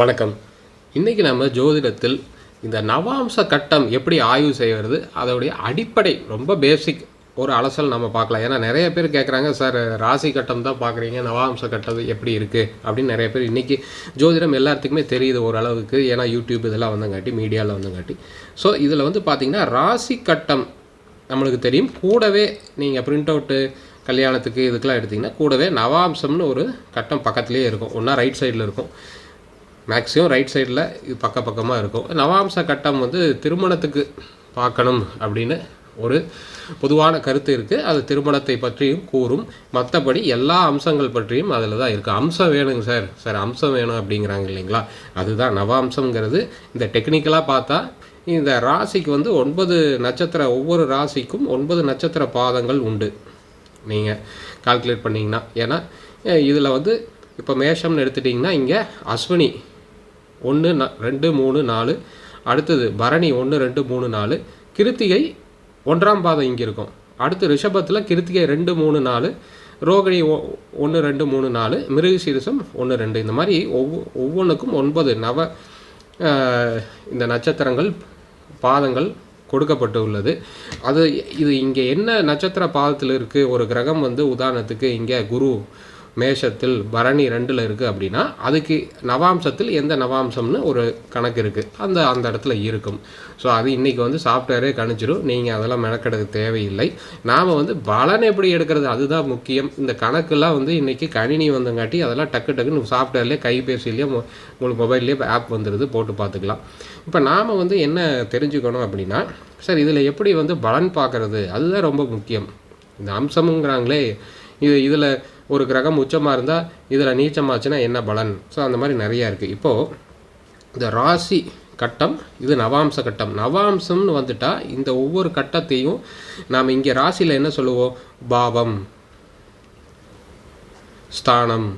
வணக்கம். இன்றைக்கி நம்ம ஜோதிடத்தில் இந்த நவாம்ச கட்டம் எப்படி ஆய்வு செய்கிறது அதோடைய அடிப்படை ரொம்ப பேசிக் ஒரு அலசல் நம்ம பார்க்கலாம். ஏன்னா நிறைய பேர் கேட்குறாங்க சார் ராசி கட்டம் தான் பார்க்குறீங்க நவாம்ச கட்டம் எப்படி இருக்குது அப்படின்னு நிறைய பேர் இன்றைக்கி ஜோதிடம் எல்லாத்துக்குமே தெரியுது ஓரளவுக்கு. ஏன்னா யூடியூப் இதெல்லாம் வந்தங்காட்டி மீடியாவில் வந்தங்காட்டி. ஸோ இதில் வந்து பார்த்திங்கன்னா ராசி கட்டம் நம்மளுக்கு தெரியும். கூடவே நீங்கள் பிரிண்ட் அவுட்டு கல்யாணத்துக்கு இதுக்கெலாம் எடுத்திங்கன்னா கூடவே நவாம்சம்னு ஒரு கட்டம் பக்கத்துலேயே இருக்கும். ஒன்றா ரைட் சைடில் இருக்கும். மேக்ஸிமம் ரைட் சைடில் இது பக்க பக்கமாக இருக்கும். நவாம்ச கட்டம் வந்து திருமணத்துக்கு பார்க்கணும் அப்படின்னு ஒரு பொதுவான கருத்து இருக்குது அது திருமணத்தை பற்றியும் கூறும். மற்றபடி எல்லா அம்சங்கள் பற்றியும் அதில் தான் இருக்குது அம்சம் வேணுங்க சார். சார் அம்சம் வேணும் அப்படிங்கிறாங்க இல்லைங்களா? அதுதான் நவாம்சங்கிறது இந்த டெக்னிக்கலாக பார்த்தா இந்த ராசிக்கு வந்து ஒன்பது நட்சத்திர ஒவ்வொரு ராசிக்கும் ஒன்பது நட்சத்திர பாதங்கள் உண்டு. நீங்கள் கால்குலேட் பண்ணிங்கன்னா. ஏன்னா இதில் வந்து இப்போ மேஷம்னு எடுத்துட்டிங்கன்னா இங்கே அஸ்வினி ஒன்று ந ரெண்டு மூணு நாலு. அடுத்தது பரணி ஒன்று ரெண்டு மூணு நாலு. கிருத்திகை ஒன்றாம் பாதம் இங்கே இருக்கும். அடுத்து ரிஷபத்தில் கிருத்திகை ரெண்டு மூணு நாலு. ரோகிணி ஒ ஒன்று ரெண்டு மூணு நாலு. மிருகசீரிசம் ஒன்று ரெண்டு. இந்த மாதிரி ஒவ்வொ ஒவ்வொன்றுக்கும் ஒன்பது நவ இந்த நட்சத்திரங்கள் பாதங்கள் கொடுக்கப்பட்டு உள்ளது. அது இது இங்கே என்ன நட்சத்திர பாதத்தில் இருக்குது ஒரு கிரகம் வந்து உதாரணத்துக்கு இங்கே குரு மேஷத்தில் பரணி ரெண்டில் இருக்குது அப்படின்னா அதுக்கு நவாம்சத்தில் எந்த நவாம்சம்னு ஒரு கணக்கு இருக்குது அந்த அந்த இடத்துல இருக்கும். ஸோ அது இன்றைக்கி வந்து சாஃப்ட்வேரே கணிச்சிடும் நீங்கள் அதெல்லாம் மெனக்கெடுக்க தேவையில்லை. நாம் வந்து பலன் எப்படி எடுக்கிறது? அதுதான் முக்கியம். இந்த கணக்கெல்லாம் வந்து இன்றைக்கி கணினி வந்தங்காட்டி அதெல்லாம் டக்கு டக்குன்னு சாஃப்ட்வேர்லேயே கைபேசிலேயே உங்களுக்கு மொபைல்லேயே ஆப் வந்துடுது போட்டு பார்த்துக்கலாம். இப்போ நாம் வந்து என்ன தெரிஞ்சுக்கணும் அப்படின்னா சார் இதில் எப்படி வந்து பலன் பார்க்குறது? அதுதான் ரொம்ப முக்கியம். இந்த அம்சமுங்கிறாங்களே. இது இதில் ஒரு கிரகம் உச்சமாக இருந்தால் இதில் நீச்சமாச்சுன்னா என்ன பலன்? ஸோ அந்த மாதிரி நிறையா இருக்குது இப்போது இந்த ராசி கட்டம் இது நவாம்ச கட்டம். நவாம்சம்னு வந்துட்டா இந்த ஒவ்வொரு கட்டத்தையும் நாம் இங்கே ராசியில் என்ன சொல்லுவோம்? பாவம் ஸ்தானம்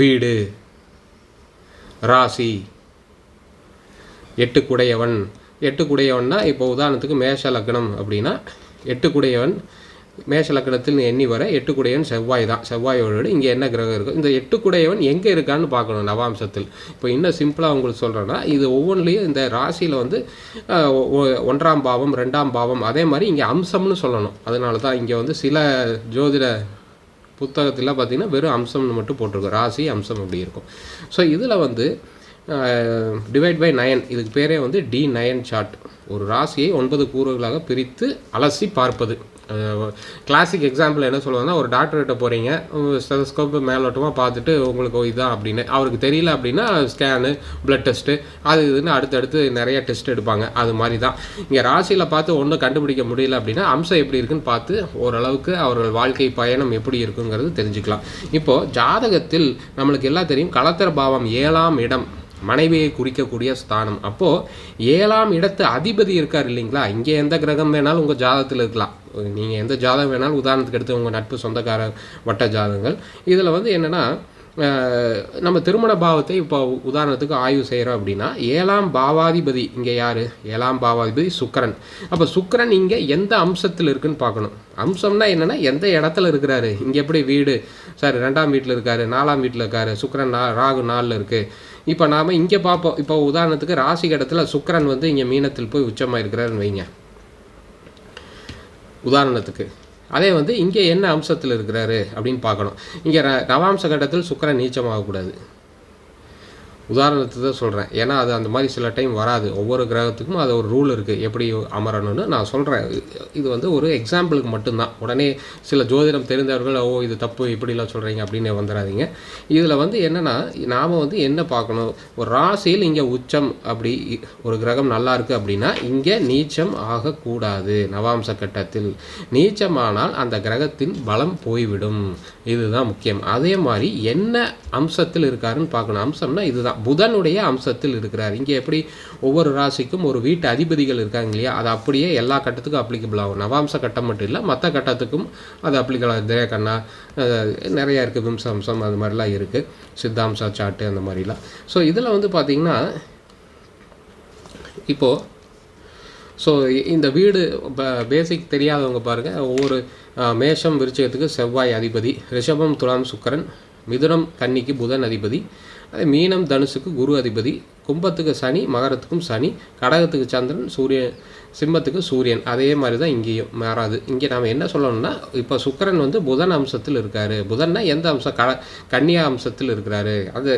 வீடு ராசி எட்டுக்குடையவன். எட்டுக்குடையவன்னா இப்போ உதாரணத்துக்கு மேஷ லக்னம் அப்படின்னா எட்டுக்குடையவன் மேஷ லக்னத்தில் எண்ணி வர எட்டுக்குடையவன் செவ்வாய் தான். செவ்வாயோடு இங்கே என்ன கிரகம் இருக்கும் இந்த எட்டுக்குடையவன் எங்கே இருக்கான்னு பார்க்கணும் நவாம்சத்தில். இப்போ இன்னும் சிம்பிளாக உங்களுக்கு சொல்கிறேன்னா இது ஒவ்வொன்றிலையும் இந்த ராசியில் வந்து ஒன்றாம் பாவம் ரெண்டாம் பாவம் அதே மாதிரி இங்கே அம்சம்னு சொல்லணும். அதனால தான் இங்கே வந்து சில ஜோதிட புத்தகத்தில் பார்த்தீங்கன்னா வெறும் அம்சம்னு மட்டும் போட்டிருக்கும். ராசி அம்சம் அப்படி இருக்கும். ஸோ இதில் வந்து டிவைட் பை நயன் இதுக்கு பேரே வந்து டி நயன் சார்ட் ஒரு ராசியை ஒன்பது கூறுகளாக பிரித்து அலசி பார்ப்பது. கிளாசிக் எக்ஸாம்பிள் என்ன சொல்லுவாங்கன்னா ஒரு டாக்டர்கிட்ட போகிறீங்க ஸ்டெதஸ்கோப் மேலோட்டமாக பார்த்துட்டு உங்களுக்கு இதான் அப்படின்னு. அவருக்கு தெரியல அப்படின்னா ஸ்கேனு பிளட் டெஸ்ட்டு அது இதுன்னு அடுத்தடுத்து நிறைய டெஸ்ட் எடுப்பாங்க. அது மாதிரி தான் இங்கே ராசியில் பார்த்து ஒன்றும் கண்டுபிடிக்க முடியல அப்படின்னா அம்சம் எப்படி இருக்குன்னு பார்த்து ஓரளவுக்கு அவர்கள் வாழ்க்கை பயணம் எப்படி இருக்குங்கிறது தெரிஞ்சுக்கலாம். இப்போது ஜாதகத்தில் நம்மளுக்கு எல்லாம் தெரியும் கலத்தர பாவம் ஏழாம் இடம். மனைவியை குறிக்கக்கூடிய ஸ்தானம். அப்போது ஏழாம் இடத்து அதிபதி இருக்கார் இல்லைங்களா? இங்கே எந்த கிரகம் வேணாலும் உங்கள் ஜாதகத்தில் இருக்கலாம். நீங்கள் எந்த ஜாதகம் வேணாலும் உதாரணத்துக்கு எடுத்து உங்கள் நட்பு சொந்தக்கார வட்ட ஜாதகங்கள். இதில் வந்து என்னென்னா நம்ம திருமண பாவத்தை இப்போ உதாரணத்துக்கு ஆய்வு செய்கிறோம் அப்படின்னா ஏழாம் பாவாதிபதி இங்கே யார்? ஏழாம் பாவாதிபதி சுக்கரன். அப்போ சுக்கரன் இங்கே எந்த அம்சத்தில் இருக்குன்னு பார்க்கணும். அம்சம்னா என்னென்னா எந்த இடத்துல இருக்கிறாரு? இங்கே எப்படி வீடு? சார் ரெண்டாம் வீட்டில் இருக்காரு நாலாம் வீட்டில் இருக்காரு. சுக்கரன் நா ராகு நாலில் இருக்குது இப்போ நாம் இங்கே பார்ப்போம் இப்போ உதாரணத்துக்கு ராசி கடத்தில் சுக்கரன் வந்து இங்கே மீனத்தில் போய் உச்சமாக இருக்கிறாருன்னு வைங்க. உதாரணத்துக்கு. அதே வந்து இங்கே என்ன அம்சத்தில் இருக்கிறாரு அப்படின்னு பார்க்கணும். இங்கே ர நவாம்ச கட்டத்தில் சுக்கரன் நீச்சமாகக்கூடாது உதாரணத்துக்கு தான் சொல்கிறேன் ஏன்னா அது அந்த மாதிரி சில டைம் வராது. ஒவ்வொரு கிரகத்துக்கும் அது ஒரு ரூல் இருக்குது எப்படி அமரணும்னு நான் சொல்கிறேன் இது வந்து ஒரு எக்ஸாம்பிளுக்கு மட்டும்தான். உடனே சில ஜோதிடம் தெரிந்தவர்கள் ஓ இது தப்பு. இப்படிலாம் சொல்கிறீங்க அப்படின்னு வந்துடாதீங்க இதில் வந்து என்னென்னா நாம் வந்து என்ன பார்க்கணும்? ஒரு ராசியில் இங்கே உச்சம் அப்படி ஒரு கிரகம் நல்லா இருக்குது அப்படின்னா இங்கே நீச்சம் ஆகக்கூடாது. நவாம்ச கட்டத்தில் நீச்சமானால் அந்த கிரகத்தின் பலம் போய்விடும். இதுதான் முக்கியம். அதே மாதிரி என்ன அம்சத்தில் இருக்காருன்னு பார்க்கணும். அம்சம்னா இதுதான். புதனுடைய அம்சத்தில் இருக்கிறார். இங்கே எப்படி ஒவ்வொரு ராசிக்கும் ஒரு வீட்டு அதிபதிகள் இருக்காங்க இல்லையா? அது அப்படியே எல்லா கட்டத்துக்கும் அப்ளிகபிள் ஆகும். நவாம்ச கட்டம் மட்டும் இல்லை மற்ற கட்டத்துக்கும் அது அப்ளிகபிள் ஆகும். தேகண்ணா நிறையா இருக்குது விம்ச அம்சம் அது மாதிரிலாம் இருக்குது சித்தாம்சா சாட்டு அந்த மாதிரிலாம். ஸோ இதில் வந்து பார்த்திங்கன்னா இப்போது ஸோ இந்த வீடு பேசிக் தெரியாதவங்க பாருங்கள் ஒவ்வொரு மேஷம் விருச்சகத்துக்கு செவ்வாய் அதிபதி ரிஷபம் துலாம் சுக்கிரன் மிதுனம் கன்னிக்கு புதன் அதிபதி அதே மீனம் தனுசுக்கு குரு அதிபதி கும்பத்துக்கு சனி மகரத்துக்கும் சனி கடகத்துக்கு சந்திரன் சூரியன் சிம்மத்துக்கு சூரியன். அதே மாதிரி தான் இங்கேயும் மாறாது. இங்கே நாம் என்ன சொல்லணும்னா இப்போ சுக்கரன் வந்து புதன் அம்சத்தில் இருக்காரு. புதன்னா எந்த அம்சம் க கன்னியா அம்சத்தில் இருக்கிறாரு. அது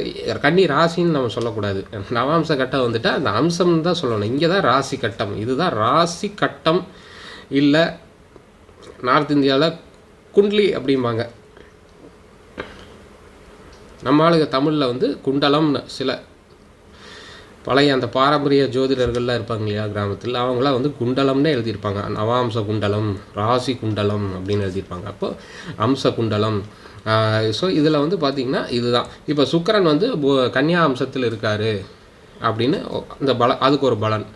கன்னி ராசின்னு நம்ம சொல்லக்கூடாது. நவாம்ச கட்டம் வந்துட்டால் அந்த அம்சம் தான் சொல்லணும். இங்கே தான் ராசி கட்டம். இதுதான் ராசி கட்டம். இல்லை நார்த் இந்தியாவில் குண்ட்லி அப்படிம்பாங்க. நம்ம ஆளுங்க தமிழில் வந்து குண்டலம்னு சில பழைய அந்த பாரம்பரிய ஜோதிடர்கள்லாம் இருப்பாங்க இல்லையா கிராமத்தில் அவங்களாம் வந்து குண்டலம்னே எழுதியிருப்பாங்க. நவாம்ச குண்டலம் ராசி குண்டலம் அப்படின்னு எழுதியிருப்பாங்க. அப்போ அம்ச குண்டலம். ஸோ இதில் வந்து பார்த்திங்கன்னா இதுதான். இப்போ சுக்கரன் வந்து கன்னியா அம்சத்தில் இருக்கார் அப்படின்னு அந்த பல அதுக்கு ஒரு பலன்.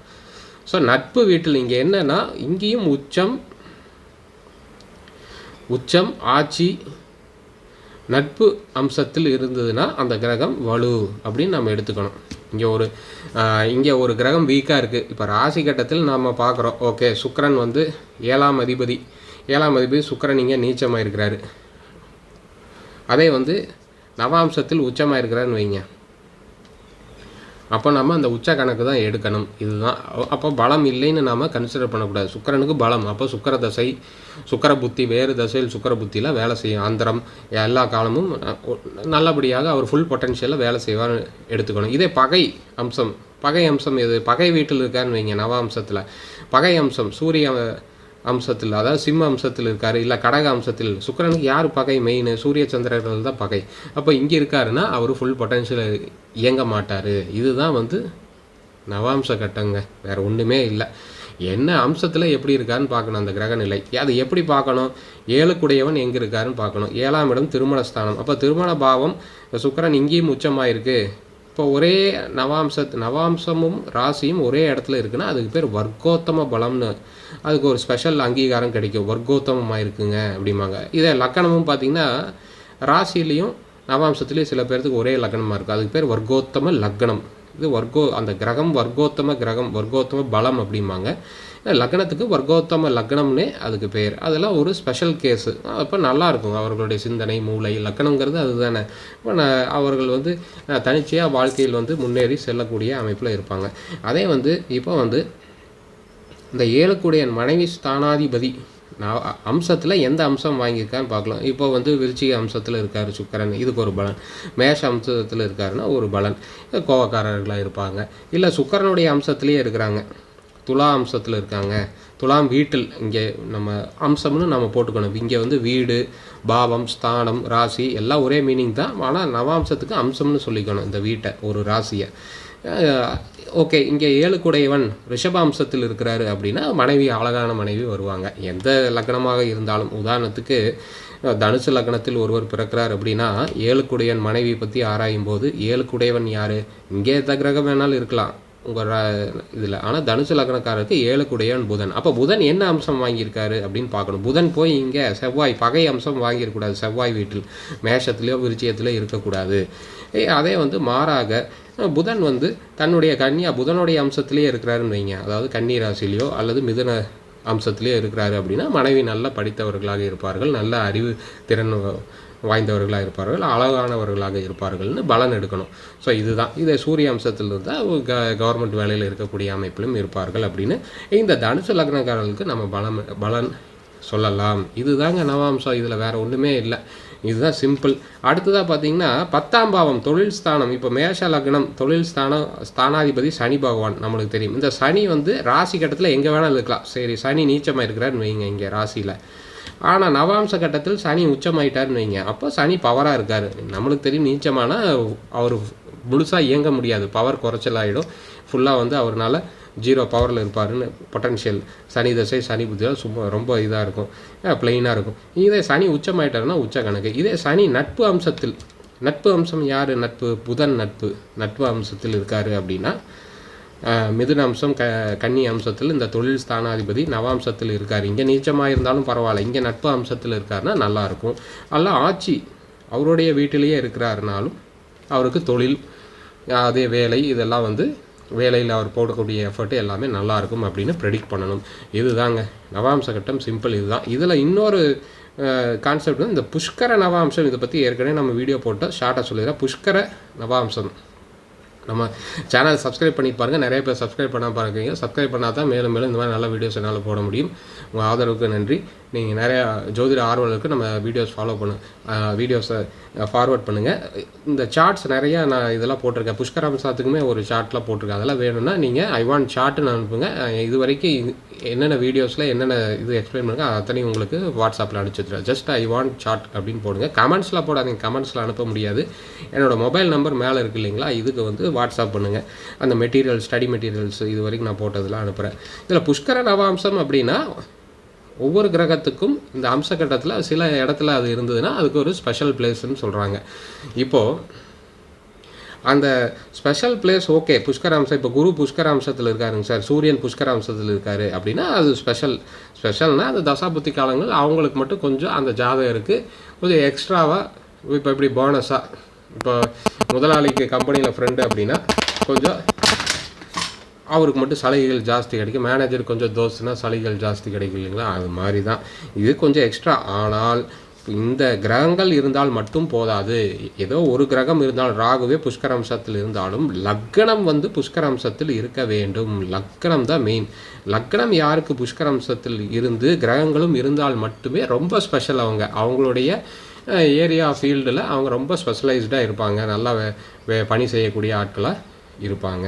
ஸோ நட்பு வீட்டில் இங்கே என்னன்னா இங்கேயும் உச்சம் உச்சம் ஆட்சி நட்பு அம்சத்தில் இருந்ததுன்னா அந்த கிரகம் வலு அப்படின்னு நம்ம எடுத்துக்கணும். இங்கே ஒரு இங்கே ஒரு கிரகம் வீக்காக இருக்குது இப்போ ராசி கட்டத்தில் நாம் பார்க்குறோம். ஓகே சுக்கரன் வந்து ஏழாம் அதிபதி. ஏழாம் அதிபதி சுக்கரன் இங்கே நீச்சமாக இருக்கிறாரு அதே வந்து நவாம்சத்தில் உச்சமாக இருக்கிறாருன்னு வைங்க. அப்போ நம்ம அந்த உச்ச கணக்கு தான் எடுக்கணும். இதுதான். அப்போ பலம் இல்லைன்னு நாம கன்சிடர் பண்ணக்கூடாது. சுக்கரனுக்கு பலம். அப்போ சுக்கர தசை சுக்கர புத்தி வேறு தசையில் சுக்கர புத்தியில் வேலை செய்யும். அந்தரம் எல்லா காலமும் நல்லபடியாக அவர் ஃபுல் பொட்டன்ஷியலில் வேலை செய்வார் எடுத்துக்கணும். இதே பகை அம்சம். பகை அம்சம் எது? பகை வீட்டில் இருக்கான்னு வைங்க நவ அம்சத்தில். பகை அம்சம். சூரிய அம்சத்தில் அதாவது சிம்ம அம்சத்தில் இருக்காரு இல்லை கடக அம்சத்தில். சுக்கரனுக்கு யார் பகை? மெயின் சூரிய சந்திரர்கள் தான் பகை. அப்போ இங்கே இருக்காருன்னா அவர் ஃபுல் பொட்டன்ஷியல் இயங்க மாட்டார். இதுதான் வந்து நவாம்ச கட்டங்க. வேறு ஒன்றுமே இல்லை. என்ன அம்சத்தில் எப்படி இருக்காருன்னு பார்க்கணும் அந்த கிரக நிலை. அது எப்படி பார்க்கணும்? ஏழுக்குடையவன் எங்கே இருக்காருன்னு பார்க்கணும். ஏழாம் இடம் திருமண ஸ்தானம் அப்போ திருமண பாவம் சுக்கரன் இங்கேயும் உச்சமாயிருக்கு. இப்போ ஒரே நவாம்சத் நவாம்சமும் ராசியும் ஒரே இடத்துல இருக்குன்னா அதுக்கு பேர் வர்க்கோத்தம பலம்னு. அதுக்கு ஒரு ஸ்பெஷல் அங்கீகாரம் கிடைக்கும். வர்க்கோத்தமமாக இருக்குங்க அப்படிம்பாங்க. இதே லக்கணமும் பார்த்தீங்கன்னா ராசிலையும் நவாம்சத்துலேயும் சில பேர்த்துக்கு ஒரே லக்னமாக இருக்கும். அதுக்கு பேர் வர்க்கோத்தம லக்னம். இது வர்க்கோ அந்த கிரகம் வர்க்கோத்தம கிரகம் வர்க்கோத்தம பலம் அப்படிம்பாங்க. லக்னத்துக்கு வர்க்கோத்தம லக்னம்னே அதுக்கு பேர். அதெல்லாம் ஒரு ஸ்பெஷல் கேஸு அப்போ நல்லா இருக்கும். அவர்களுடைய சிந்தனை மூளை லக்கணங்கிறது அதுதானே. இப்போ நான் அவர்கள் வந்து தனிச்சையாக வாழ்க்கையில் வந்து முன்னேறி செல்லக்கூடிய அமைப்பில் இருப்பாங்க. அதே வந்து இப்போ வந்து இந்த ஏழுக்குடைய மனைவி ஸ்தானாதிபதி நான் அம்சத்தில் எந்த அம்சம் வாங்கியிருக்கான்னு பார்க்கலாம். இப்போ வந்து விருச்சிக அம்சத்தில் இருக்கார் சுக்கரன். இதுக்கு ஒரு பலன். மேஷ அம்சத்தில் இருக்காருன்னா ஒரு பலன். கோவக்காரர்களாக இருப்பாங்க. இல்லை சுக்கரனுடைய அம்சத்துலேயே இருக்கிறாங்க. துலா அம்சத்தில் இருக்காங்க. துலாம் வீட்டில் இங்கே நம்ம அம்சம்னு நம்ம போட்டுக்கணும். இங்கே வந்து வீடு பாவம் ஸ்தானம் ராசி எல்லாம் ஒரே மீனிங் தான். ஆனால் நவாம்சத்துக்கு அம்சம்னு சொல்லிக்கணும் இந்த வீட்டை ஒரு ராசியை. ஓகே இங்கே ஏழுக்குடையவன் ரிஷபாம்சத்தில் இருக்கிறாரு அப்படின்னா மனைவி அழகான மனைவி வருவாங்க. எந்த லக்னமாக இருந்தாலும் உதாரணத்துக்கு தனுசு லக்னத்தில் ஒருவர் பிறக்கிறார் அப்படின்னா ஏழுக்குடையவன் மனைவி பற்றி ஆராயும் போது ஏழுக்குடையவன் யார்? இங்கே எந்த கிரகம் வேணாலும் இருக்கலாம். உங்கள் இதில். ஆனால் தனுசு லக்னக்காரருக்கு ஏழுக்குடையவன் புதன். அப்போ புதன் என்ன அம்சம் வாங்கியிருக்காரு அப்படின்னு பார்க்கணும். புதன் போய் இங்கே செவ்வாய் பகை அம்சம் வாங்கியிருக்கூடாது செவ்வாய் வீட்டில் மேஷத்துலேயோ விருச்சியத்திலோ இருக்கக்கூடாது. அதே வந்து மாறாக புதன் வந்து தன்னுடைய கன்னியா புதனுடைய அம்சத்திலேயே இருக்கிறாருன்னு வைங்க. அதாவது கன்னி ராசிலேயோ அல்லது மிதுன அம்சத்திலேயே இருக்கிறாரு அப்படின்னா மனைவி நல்லா படித்தவர்களாக இருப்பார்கள். நல்ல அறிவு திறன் வாய்ந்தவர்களாக இருப்பார்கள் அழகானவர்களாக இருப்பார்கள்னு பலன் எடுக்கணும். ஸோ இதுதான். இதை சூரிய அம்சத்தில் இருந்தால் க கவர்மெண்ட் வேலையில் இருக்கக்கூடிய அமைப்பிலும் இருப்பார்கள் அப்படின்னு இந்த தனுசு லக்னக்காரர்களுக்கு நம்ம பலம் பலன் சொல்லலாம். இதுதாங்க நவாம்சம். இதில் வேறு ஒன்றுமே இல்லை. இதுதான் சிம்பிள். அடுத்ததாக பார்த்தீங்கன்னா பத்தாம் பாவம் தொழில் ஸ்தானம். இப்போ மேஷ லக்னம் தொழில் ஸ்தானம் ஸ்தானாதிபதி சனி பகவான் நம்மளுக்கு தெரியும். இந்த சனி வந்து ராசி கட்டத்தில் எங்கே வேணாலும் இருக்கலாம். சரி சனி நீச்சமாக இருக்கிறாருன்னு வைங்க இங்கே ராசியில். ஆனால் நவாம்ச கட்டத்தில் சனி உச்சமாயிட்டார்னு வைங்க. அப்போ சனி பவராக இருக்கார். நம்மளுக்கு தெரியும் நீச்சமானால் அவர் முழுசாக இயங்க முடியாது. பவர் குறைச்சலாகிடும் ஃபுல்லாக வந்து அவர்னால ஜீரோ பவரில் இருப்பாருன்னு பொட்டன்ஷியல் சனி தசை சனி புத்தியில் சும்மா ரொம்ப இதாக இருக்கும். பிளெயினாக இருக்கும். இதே சனி உச்சமாயிட்டாருன்னா உச்ச கணக்கு. இதே சனி நட்பு அம்சத்தில் நட்பு அம்சம் யார்? நட்பு புதன் நட்பு. நட்பு அம்சத்தில் இருக்கார் அப்படின்னா மிதுன அம்சம் க கன்னி அம்சத்தில் இந்த தொழில் ஸ்தானாதிபதி நவாம்சத்தில் இருக்கார். இங்கே நீச்சமாக இருந்தாலும் பரவாயில்ல. இங்கே நட்பு அம்சத்தில் இருக்காருன்னா நல்லாயிருக்கும். அல்ல ஆட்சி அவருடைய வீட்டிலேயே இருக்கிறாருனாலும் அவருக்கு தொழில் அதே வேலை இதெல்லாம் வந்து வேலையில் அவர் போடக்கூடிய எஃபர்ட் எல்லாமே நல்லாயிருக்கும் அப்படின்னு ப்ரெடிக்ட் பண்ணணும். இதுதாங்க. நவாம்ச கட்டம் சிம்பிள் இதுதான். இதில் இன்னொரு கான்செப்ட் வந்து இந்த புஷ்கர நவாம்சம் இதை பற்றி ஏற்கனவே நம்ம வீடியோ போட்டால் ஷார்ட்டாக சொல்லிடுறேன். புஷ்கர நவாம்சம். நம்ம சேனல் சப்ஸ்கிரைப் பண்ணி பாருங்கள் நிறைய பேர் சப்ஸ்கிரைப் பண்ணால் பாருங்க. சப்ஸ்கிரைப் பண்ணால் தான் மேலும் மேலும் இந்த மாதிரி நல்ல வீடியோஸ் என்னால் போட முடியும். உங்கள் ஆதரவுக்கு நன்றி. நீங்கள் நிறையா ஜோதிட ஆர்வலருக்கு நம்ம வீடியோஸ் ஃபாலோ பண்ணு வீடியோஸை ஃபார்வர்ட் பண்ணுங்கள் இந்த சார்ட்ஸ் நிறையா நான் இதெல்லாம் போட்டிருக்கேன். புஷ்கராம்சாத்துக்குமே ஒரு சார்ட்லாம் போட்டிருக்கேன். அதெல்லாம் வேணும்னா நீங்கள் ஐ வாண்ட் சார்ட்டுன்னு அனுப்புங்க. இது வரைக்கும் என்னென்ன வீடியோஸில் என்னென்ன இது எக்ஸ்பிளைன் பண்ணுங்க அத்தனையும் உங்களுக்கு வாட்ஸ்அப்பில் அனுப்பிச்சிடுறேன் ஜஸ்ட் ஐ வாண்ட் சார்ட் அப்படின்னு போடுங்க. கமெண்ட்ஸில் போடாதீங்க. கமெண்ட்ஸில் அனுப்ப முடியாது. என்னோட மொபைல் நம்பர் மேலே இருக்கு இல்லைங்களா இதுக்கு வந்து வாட்ஸ்அப் பண்ணுங்கள் அந்த மெட்டீரியல் ஸ்டடி மெட்டீரியல்ஸ் இது வரைக்கும் நான் போட்டதெல்லாம் அனுப்புகிறேன் இதில் புஷ்கர நவாம்சம் அப்படின்னா ஒவ்வொரு கிரகத்துக்கும் இந்த அம்ச கட்டத்தில் சில இடத்துல அது இருந்ததுன்னா அதுக்கு ஒரு ஸ்பெஷல் பிளேஸ்ன்னு சொல்கிறாங்க இப்போது அந்த ஸ்பெஷல் பிளேஸ் ஓகே புஷ்கராம்சம் இப்போ குரு புஷ்கராம்சத்தில் இருக்காருங்க சார் சூரியன் புஷ்கராம்சத்தில் இருக்கார் அப்படின்னா அது ஸ்பெஷல் ஸ்பெஷல்னால் அந்த தசாபுத்தி காலங்கள் அவங்களுக்கு மட்டும் கொஞ்சம் அந்த ஜாதகம் இருக்குது கொஞ்சம் எக்ஸ்ட்ராவாக இப்போ இப்படி போனஸாக இப்போ முதலாளிக்கு கம்பெனியில் ஃப்ரெண்டு அப்படின்னா கொஞ்சம் அவருக்கு மட்டும் சலுகைகள் ஜாஸ்தி கிடைக்கும். மேனேஜர் கொஞ்சம் தோசுனா சலுகைகள் ஜாஸ்தி கிடைக்கும் இல்லைங்களா? அது மாதிரி தான் இது கொஞ்சம் எக்ஸ்ட்ரா ஆனால் இந்த கிரகங்கள் இருந்தால் மட்டும் போதாது. ஏதோ ஒரு கிரகம் இருந்தால் ராகுவே புஷ்கரம்சத்தில் இருந்தாலும் லக்னம் வந்து புஷ்கரம்சத்தில் இருக்க வேண்டும். லக்னம் தான் மெயின் லக்னம் யாருக்கு புஷ்கரம்சத்தில் இருந்து கிரகங்களும் இருந்தால் மட்டுமே ரொம்ப ஸ்பெஷல் அவங்க. அவங்களுடைய ஏரியா ஃபீல்டில் அவங்க ரொம்ப ஸ்பெஷலைஸ்டாக இருப்பாங்க. நல்லா பணி செய்யக்கூடிய ஆட்களாக இருப்பாங்க.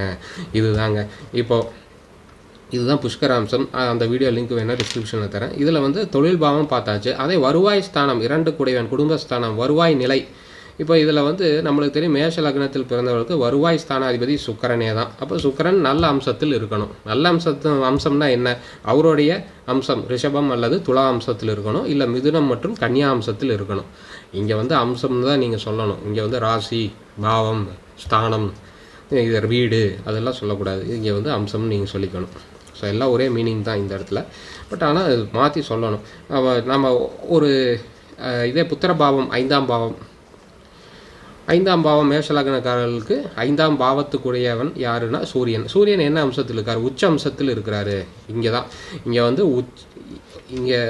இதுதாங்க. இப்போ இதுதான் புஷ்கராம்சம். அந்த வீடியோ லிங்க் வேணால் டிஸ்கிரிப்ஷனில் தரேன். இதில் வந்து தொழில் பாவம் பார்த்தாச்சு. அதே வருவாய் ஸ்தானம் இரண்டு குடைவன் குடும்பஸ்தானம் வருவாய் நிலை. இப்போ இதில் வந்து நம்மளுக்கு தெரியும் மேஷ லக்னத்தில் பிறந்தவர்களுக்கு வருவாய் ஸ்தானாதிபதி சுக்கரனே தான். அப்போ சுக்கரன் நல்ல அம்சத்தில் இருக்கணும். நல்ல அம்சத்து அம்சம்னா என்ன? அவருடைய அம்சம் ரிஷபம் அல்லது துலா அம்சத்தில் இருக்கணும். இல்லை மிதுனம் மற்றும் கன்னியா அம்சத்தில் இருக்கணும். இங்கே வந்து அம்சம்னு தான் நீங்கள் சொல்லணும். இங்கே வந்து ராசி பாவம் ஸ்தானம் இது வீடு அதெல்லாம் சொல்லக்கூடாது. இங்கே வந்து அம்சம்னு நீங்கள் சொல்லிக்கணும். ஸோ எல்லாம் ஒரே மீனிங் தான் இந்த இடத்துல. பட் ஆனால் மாற்றி சொல்லணும். நம்ம ஒரு இதே புத்திரபாவம் ஐந்தாம் பாவம். ஐந்தாம் பாவம் மேஷலக்னக்காரர்களுக்கு ஐந்தாம் பாவத்துக்குரியவன் யாருன்னா சூரியன். சூரியன் என்ன அம்சத்தில் இருக்கார்? உச்ச அம்சத்தில் இருக்கிறாரு. இங்கே தான் இங்கே வந்து உச் இங்கே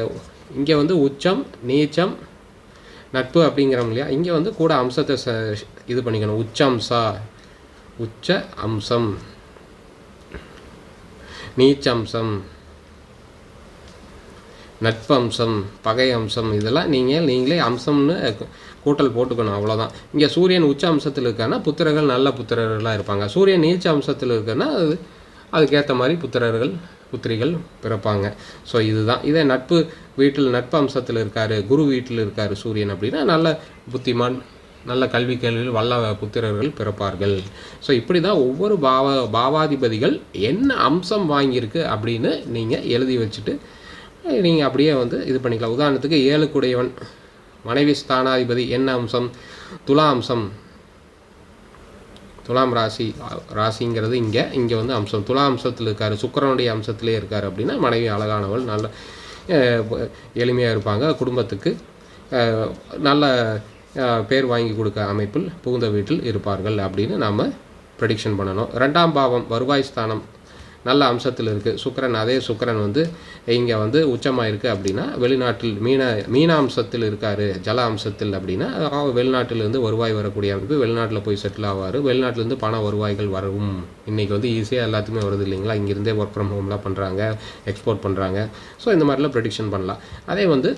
இங்கே வந்து உச்சம் நீச்சம் நட்பு அப்படிங்கிறோம் இல்லையா? இங்கே வந்து கூட அம்சத்தை ச இது பண்ணிக்கணும். உச்சம்சா உச்ச அம்சம். நீச்சம்சம். நட்பம்சம் பகை அம்சம் இதெல்லாம் நீங்கள் நீங்களே அம்சம்னு கூட்டல் போட்டுக்கணும் அவ்வளோதான் இங்கே சூரியன் உச்ச அம்சத்தில் இருக்கான்னா புத்திரர்கள் நல்ல புத்திரர்களாக இருப்பாங்க. சூரியன் நீச்ச அம்சத்தில் இருக்குன்னா அது அதுக்கேற்ற மாதிரி புத்திரர்கள் புத்திரிகள் பிறப்பாங்க. ஸோ இதுதான். இதே நட்பு வீட்டில் நட்பு அம்சத்தில் இருக்காரு குரு வீட்டில் இருக்காரு சூரியன் அப்படின்னா நல்ல புத்திமான் நல்ல கல்வி கேள்வியில் வல்ல புத்திரர்கள் பிறப்பார்கள். ஸோ இப்படி தான் ஒவ்வொரு பாவ பாவாதிபதிகள் என்ன அம்சம் வாங்கியிருக்கு அப்படின்னு நீங்கள் எழுதி வச்சுட்டு நீங்கள் அப்படியே வந்து இது பண்ணிக்கலாம். உதாரணத்துக்கு ஏழுக்குடையவன் மனைவி ஸ்தானாதிபதி என்ன அம்சம்? துலா அம்சம். துலாம் ராசி ராசிங்கிறது இங்கே இங்கே வந்து அம்சம். துலா அம்சத்தில் இருக்கார் சுக்கரனுடைய அம்சத்திலே இருக்கார் அப்படின்னா மனைவி அழகானவள் நல்ல எளிமையாக இருப்பாங்க குடும்பத்துக்கு நல்ல பேர் வாங்கி கொடுக்க அமைப்பில் புகுந்த வீட்டில் இருப்பார்கள் அப்படின்னு நாம் ப்ரெடிக்ஷன் பண்ணணும். ரெண்டாம் பாவம் வருவாய் ஸ்தானம். நல்ல அம்சத்தில் இருக்குது சுக்கரன் அதே சுக்கரன் வந்து இங்கே வந்து உச்சமாக இருக்குது அப்படின்னா வெளிநாட்டில் மீன மீன அம்சத்தில் இருக்கார் ஜல அம்சத்தில் அப்படின்னா வெளிநாட்டிலேருந்து வருவாய் வரக்கூடிய அமைப்பு வெளிநாட்டில் போய் செட்டில் ஆவார். வெளிநாட்டிலேருந்து பண வருவாய்கள் வரும். இன்றைக்கி வந்து ஈஸியாக எல்லாத்துக்குமே வருது இல்லைங்களா? இங்கேருந்தே ஒர்க் ஃப்ரம் ஹோம்லாம் பண்ணுறாங்க எக்ஸ்போர்ட் பண்ணுறாங்க ஸோ இந்த மாதிரிலாம் ப்ரெடிக்ஷன் பண்ணலாம். அதே வந்து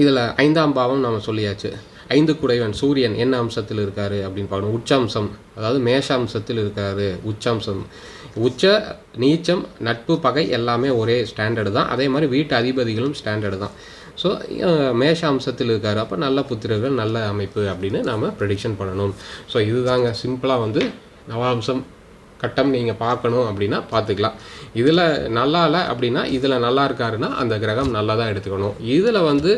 இதில் ஐந்தாம் பாவம் நம்ம சொல்லியாச்சு. ஐந்து குடைவன் சூரியன் என்ன அம்சத்தில் இருக்காரு அப்படின்னு பார்க்கணும். உச்சம்சம் அதாவது மேஷ அம்சத்தில் இருக்காரு. உச்சம்சம். உச்ச நீச்சம் நட்பு பகை எல்லாமே ஒரே ஸ்டாண்டர்டு தான். அதே மாதிரி வீட்டு அதிபதிகளும் ஸ்டாண்டர்டு தான். ஸோ மேஷ அம்சத்தில் இருக்காரு. அப்போ நல்ல புத்திரர்கள் நல்ல அமைப்பு அப்படின்னு நாம் ப்ரெடிக்ஷன் பண்ணணும். ஸோ இதுதாங்க. சிம்பிளாக வந்து நவாம்சம் கட்டம் நீங்கள் பார்க்கணும் அப்படின்னா பார்த்துக்கலாம். இதில் நல்லா இல்லை அப்படின்னா இதில் நல்லா இருக்காருன்னா அந்த கிரகம் நல்லா தான் எடுத்துக்கணும். இதில் வந்து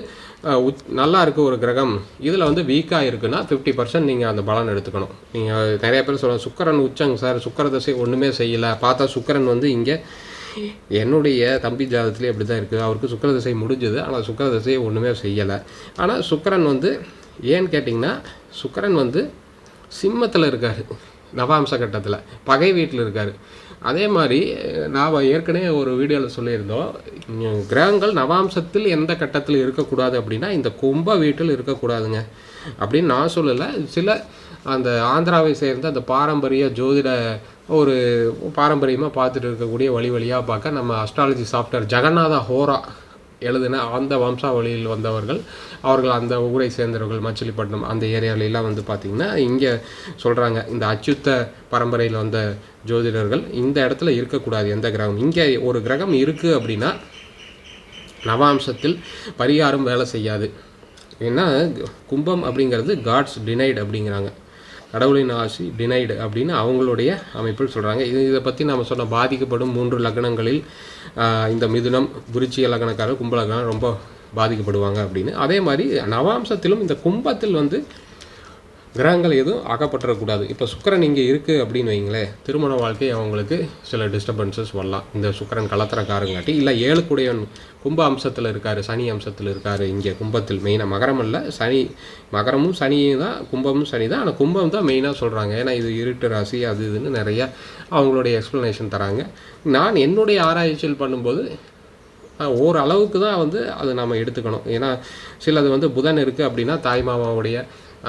உச் நல்லா இருக்க ஒரு கிரகம் இதில் வந்து வீக்காக இருக்குன்னா ஃபிஃப்டி பர்சன்ட் நீங்கள் அந்த பலன் எடுத்துக்கணும். நீங்கள் நிறைய பேர் சொல்லுவாங்க சுக்கரன் உச்சங்க சார் சுக்கர தசை ஒன்றுமே செய்யலை. பார்த்தா சுக்கரன் வந்து இங்கே என்னுடைய தம்பி ஜாதத்துலேயே அப்படி தான் இருக்குது அவருக்கு சுக்கர தசை முடிஞ்சது ஆனால் சுக்கர தசையை ஒன்றுமே செய்யலை. ஆனால் சுக்கரன் வந்து ஏன்னு கேட்டிங்கன்னா சுக்கரன் வந்து சிம்மத்தில் இருக்கார். நவாம்ச கட்டத்தில். பகை வீட்டில் இருக்கார். அதே மாதிரி நாம் ஏற்கனவே ஒரு வீடியோவில் சொல்லியிருந்தோம் கிரகங்கள் நவாம்சத்தில் எந்த கட்டத்தில் இருக்கக்கூடாது அப்படின்னா இந்த கும்ப வீட்டில் இருக்கக்கூடாதுங்க. அப்படின்னு நான் சொல்லலை. சில அந்த ஆந்திராவை சேர்ந்த அந்த பாரம்பரிய ஜோதிட ஒரு பாரம்பரியமாக பார்த்துட்டு இருக்கக்கூடிய வழி வழியாக பார்க்க நம்ம அஸ்ட்ராலஜி சாஃப்ட்வேர் ஜெகநாத ஹோரா எழுதின அந்த வம்சாவளியில் வந்தவர்கள் அவர்கள் அந்த ஊரை சேர்ந்தவர்கள் மச்சிலிப்பட்டினம் அந்த ஏரியாவிலலாம் வந்து பார்த்திங்கன்னா இங்கே சொல்கிறாங்க இந்த அச்சுத்த பரம்பரையில் வந்த ஜோதிடர்கள் இந்த இடத்துல இருக்கக்கூடாது எந்த கிரகம்? இங்கே ஒரு கிரகம் இருக்குது அப்படின்னா நவாம்சத்தில் பரிகாரம் வேலை செய்யாது. ஏன்னா கும்பம் அப்படிங்கிறது காட்ஸ் டினைட் அப்படிங்கிறாங்க. கடவுளின் ஆசி டினைடு அப்படின்னு அவங்களுடைய அமைப்பில் சொல்கிறாங்க இது இதை பற்றி நம்ம சொன்ன பாதிக்கப்படும் மூன்று லக்னங்களில் இந்த மிதுனம் விருச்சிக லக்னக்காரர் கும்ப லக்னம் ரொம்ப பாதிக்கப்படுவாங்க அப்படின்னு. அதே மாதிரி நவாம்சத்திலும் இந்த கும்பத்தில் வந்து கிரகங்கள் எதுவும் அகப்பட்டுறக்கூடாது இப்போ சுக்கரன் இங்கே இருக்குது அப்படின்னு வைங்களேன் திருமண வாழ்க்கை அவங்களுக்கு சில டிஸ்டர்பன்சஸ் வரலாம். இந்த சுக்கரன் கலத்திரக்காரங்காட்டி இல்லை ஏழுக்குடையவன் கும்ப அம்சத்தில் இருக்கார் சனி அம்சத்தில் இருக்கார் இங்கே கும்பத்தில். மெயினாக மகரம் இல்லை சனி மகரமும் சனியும் தான் கும்பமும் சனி தான். ஆனால் கும்பம் தான் மெயினாக சொல்கிறாங்க ஏன்னா இது இருட்டு ராசி அது இதுன்னு நிறைய அவங்களுடைய எக்ஸ்ப்ளனேஷன் தராங்க. நான் என்னுடைய ஆராய்ச்சியில் பண்ணும்போது ஓரளவுக்கு தான் வந்து அதை நம்ம எடுத்துக்கணும். ஏன்னா சிலது வந்து புதன் இருக்குது அப்படின்னா தாய் மாமாவுடைய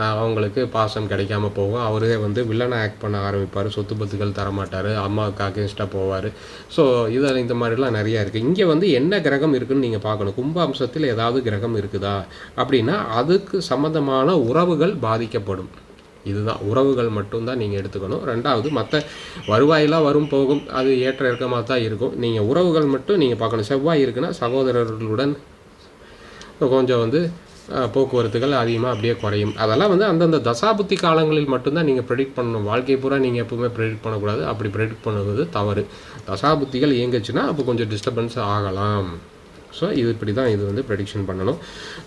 அவங்களுக்கு பாசம் கிடைக்காம போகும். அவரே வந்து வில்லனை ஆக்ட் பண்ண ஆரம்பிப்பார். சொத்து பத்துக்கள் தரமாட்டார். அம்மாவுக்கு அகேன்ஸ்டாக போவார். ஸோ இதில் இந்த மாதிரிலாம் நிறையா இருக்குது இங்கே வந்து என்ன கிரகம் இருக்குதுன்னு நீங்கள் பார்க்கணும். கும்ப அம்சத்தில் ஏதாவது கிரகம் இருக்குதா? அப்படின்னா அதுக்கு சம்மந்தமான உறவுகள் பாதிக்கப்படும். இதுதான். உறவுகள் மட்டும்தான் நீங்கள் எடுத்துக்கணும். ரெண்டாவது மற்ற வருவாயெல்லாம் வரும் போகும். அது ஏற்ற இறக்கமாக தான் இருக்கும். நீங்கள் உறவுகள் மட்டும் நீங்கள் பார்க்கணும். செவ்வாய் இருக்குன்னா சகோதரர்களுடன் கொஞ்சம் வந்து போக்குவரத்துகள் அதிகமாக அப்படியே குறையும். அதெல்லாம் வந்து அந்தந்த தசாபுத்தி காலங்களில் மட்டும்தான் நீங்கள் ப்ரெடிக்ட் பண்ணணும். வாழ்க்கை பூரா நீங்கள் எப்பவுமே ப்ரெடிக்ட் பண்ணக்கூடாது. அப்படி ப்ரெடிக்ட் பண்ணுவது தவறு. தசாபுத்திகள் இயங்குச்சுன்னா அப்போ கொஞ்சம் டிஸ்டர்பன்ஸ் ஆகலாம். ஸோ இது இப்படி தான் இது வந்து ப்ரெடிக்ஷன் பண்ணணும்.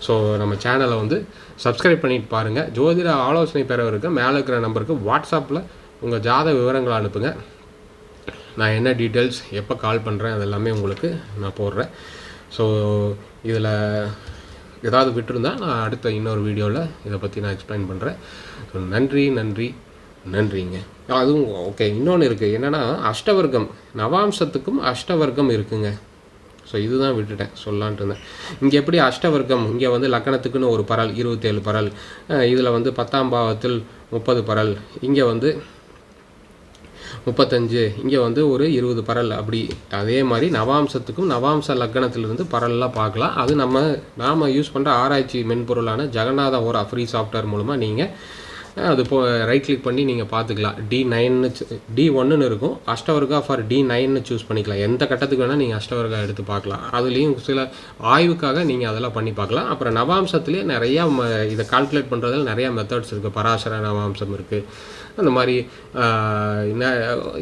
ஸோ நம்ம சேனலை வந்து சப்ஸ்கிரைப் பண்ணிட்டு பாருங்கள் ஜோதிட ஆலோசனை பெறவருக்கு மேலே இருக்கிற நம்பருக்கு வாட்ஸ்அப்பில் உங்கள் ஜாத விவரங்களை அனுப்புங்க. நான் என்ன டீட்டெயில்ஸ் எப்போ கால் பண்ணுறேன் அது எல்லாமே உங்களுக்கு நான் போடுறேன். ஸோ இதில் ஏதாவது விட்டுருந்தா நான் அடுத்த இன்னொரு வீடியோவில் இதை பற்றி நான் எக்ஸ்பிளைன் பண்ணுறேன் ஸோ நன்றி நன்றி நன்றிங்க. அதுவும் ஓகே இன்னொன்று இருக்குது என்னென்னா அஷ்டவர்க்கம் நவாம்சத்துக்கும் அஷ்டவர்க்கம் இருக்குங்க. ஸோ இதுதான் விட்டுட்டேன் சொல்லலான்ட்டு இருந்தேன். இங்கே எப்படி அஷ்டவர்க்கம்? இங்கே வந்து லக்கணத்துக்குன்னு ஒரு பரல் இருபத்தேழு பரல். இதில் வந்து பத்தாம் பாவத்தில் முப்பது பரல். இங்கே வந்து முப்பத்தஞ்சு. இங்கே வந்து ஒரு இருபது பரல் அப்படி. அதே மாதிரி நவாம்சத்துக்கும் நவாம்ச லக்கணத்திலிருந்து பரல்லாம் பார்க்கலாம். அது நம்ம நாம் யூஸ் பண்ணுற ஆராய்ச்சி மென்பொருளான ஜெகநாத ஓரா ஃப்ரீ சாஃப்ட்வேர் மூலமாக நீங்கள் அது போ ரைட் கிளிக் பண்ணி நீங்கள் பார்த்துக்கலாம். டி நைன்னு டி ஒன்றுன்னு இருக்கும். அஷ்டவர்கா ஃபார் டி நைன்னு சூஸ் பண்ணிக்கலாம். எந்த கட்டத்துக்கு வேணால் நீங்கள் அஷ்டவர்கா எடுத்து பார்க்கலாம். அதுலேயும் சில ஆய்வுக்காக நீங்கள் அதெல்லாம் பண்ணி பார்க்கலாம். அப்புறம் நவாம்சத்துலேயே நிறையா ம- இதை கால்குலேட் பண்ணுறதுல நிறையா மெத்தட்ஸ் இருக்குது பராசர நவாம்சம் இருக்குது அந்த மாதிரி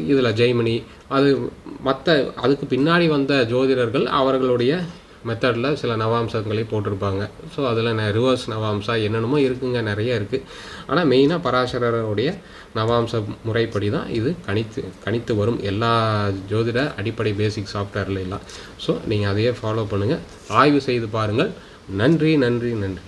இதில் ஜெய்மனி அது மற்ற அதுக்கு பின்னாடி வந்த ஜோதிடர்கள் அவர்களுடைய மெத்தடில் சில நவாம்சங்களை போட்டிருப்பாங்க. ஸோ அதில் ரிவர்ஸ் நவாம்சா என்னென்னமோ இருக்குங்க நிறைய இருக்குது ஆனால் மெயினாக பராசரருடைய நவாம்ச முறைப்படி தான் இது கணித்து கணித்து வரும். எல்லா ஜோதிட அடிப்படை பேசிக் சாஃப்ட்வேர்லாம் ஸோ நீங்கள் அதையே ஃபாலோ பண்ணுங்கள் ஆய்வு செய்து பாருங்கள். நன்றி நன்றி நன்றி.